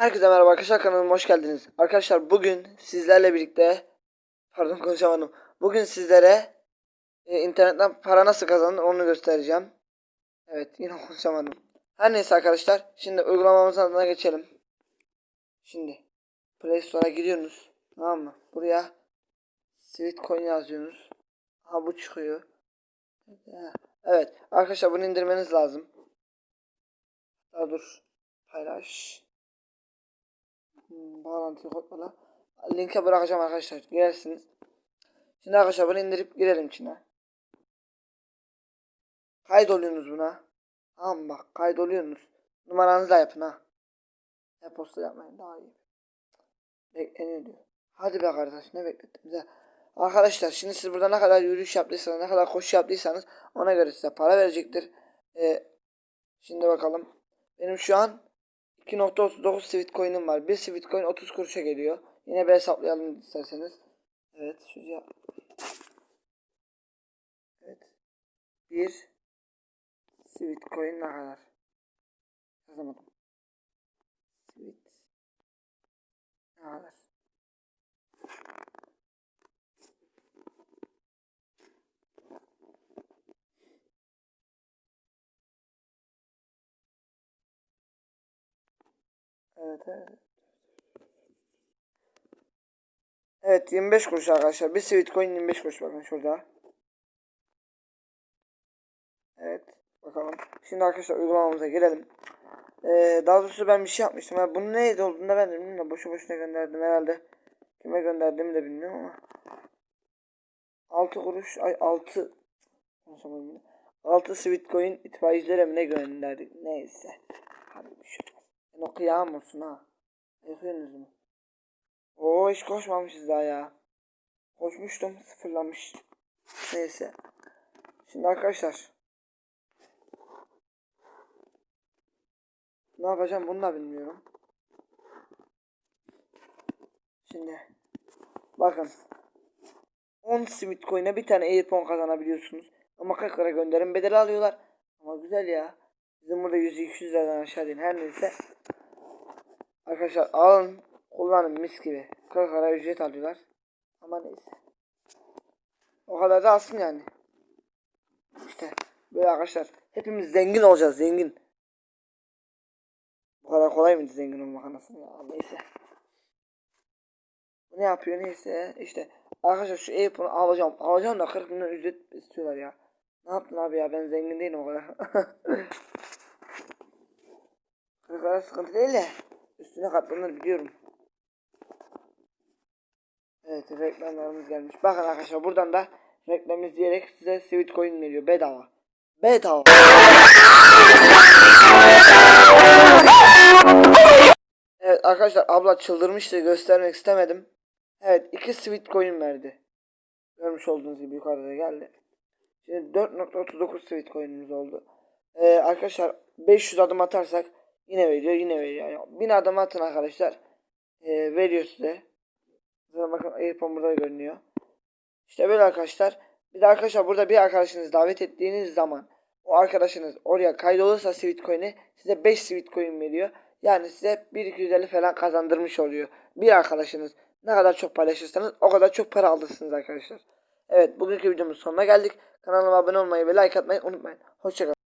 Herkese merhaba arkadaşlar kanalıma hoş geldiniz. Arkadaşlar bugün sizlerle birlikte pardon konuşamadım. Bugün sizlere e, internetten para nasıl kazanılır onu göstereceğim. Evet yine konuşamadım. Her neyse arkadaşlar şimdi uygulamamızın adına geçelim. Şimdi Play Store'a giriyorsunuz. Tamam mı? Buraya Sweet Coin yazıyorsunuz. Ha bu çıkıyor. Evet arkadaşlar bunu indirmeniz lazım. Daha dur. Paylaş. Hmm, bağlantıyı kopyala. Linke bırakacağım arkadaşlar. Girersiniz. Şimdi arkadaşlar bunu indirip girelim içine. Kaydoluyorsunuz buna. Tamam bak kaydoluyorsunuz. Numaranızla yapın ha. E-posta yapmayın daha iyi. Bekleniyor diyor. Hadi be kardeş ne beklettin bize. Arkadaşlar şimdi siz burada ne kadar yürüyüş yaptıysanız ne kadar koşu yaptıysanız ona göre size para verecektir. Ee, şimdi bakalım. Benim şu an 2.39 sweet coin'im var. Bir sweet coin 30 kuruşa geliyor. Yine bir hesaplayalım isterseniz. Evet şuraya. Evet. Bir sweet coin ne kadar? Yazamadım. Sweet ne kadar? Evet evet. Evet 25 kuruş arkadaşlar. Bir sweet coin 25 kuruş bakın şurada. Evet bakalım. Şimdi arkadaşlar uygulamamıza girelim. Ee, daha doğrusu ben bir şey yapmıştım. Ha, bunun neydi olduğunu da ben de bilmiyorum. Boşu boşuna gönderdim herhalde. Kime gönderdiğimi de bilmiyorum ama. 6 kuruş ay 6 konuşamadım yine. 6 sweet coin itfaiyecilere mi ne gönderdik? Neyse. Hadi bir şey olmaz. Ben o kıyam olsun ha. Yapıyorsunuz mu? Oo hiç koşmamışız daha ya. Koşmuştum sıfırlamış. Neyse. Şimdi arkadaşlar. Ne yapacağım bunu da bilmiyorum. Şimdi. Bakın. 10 simit coin'e bir tane airpon kazanabiliyorsunuz. Ama 40 lira gönderim bedeli alıyorlar. Ama güzel ya. Bizim burada 100-200 liradan aşağı değil. Her neyse. Arkadaşlar alın. Kullanın mis gibi. 40 lira ücret alıyorlar. Ama neyse. O kadar da alsın yani. İşte böyle arkadaşlar. Hepimiz zengin olacağız zengin. Bu kadar kolay mıydı zengin olmak anasını ya neyse. Ne yapıyor neyse işte. Arkadaşlar şu Apple'ı alacağım. Alacağım da 40 milyon ücret istiyorlar ya. Ne yaptın abi ya ben zengin değilim o kadar. 40 lira sıkıntı değil de. Üstüne katlanır biliyorum. Evet reklamlarımız gelmiş. Bakın arkadaşlar buradan da reklam izleyerek size sweet coin veriyor bedava. Bedava. Evet arkadaşlar abla çıldırmıştı göstermek istemedim. Evet iki sweet coin verdi. Görmüş olduğunuz gibi yukarıda geldi. Şimdi 4.39 sweet coin'imiz oldu. Ee, arkadaşlar 500 adım atarsak yine veriyor yine veriyor. Yani 1000 adım atın arkadaşlar. Ee, veriyor size. Zaten bakın Airpon burada görünüyor. İşte böyle arkadaşlar. Bir de arkadaşlar burada bir arkadaşınız davet ettiğiniz zaman o arkadaşınız oraya kaydolursa sweet coin'i size 5 sweet coin veriyor. Yani size 1250 falan kazandırmış oluyor. Bir arkadaşınız ne kadar çok paylaşırsanız o kadar çok para alırsınız arkadaşlar. Evet bugünkü videomuz sonuna geldik. Kanalıma abone olmayı ve like atmayı unutmayın. Hoşçakalın.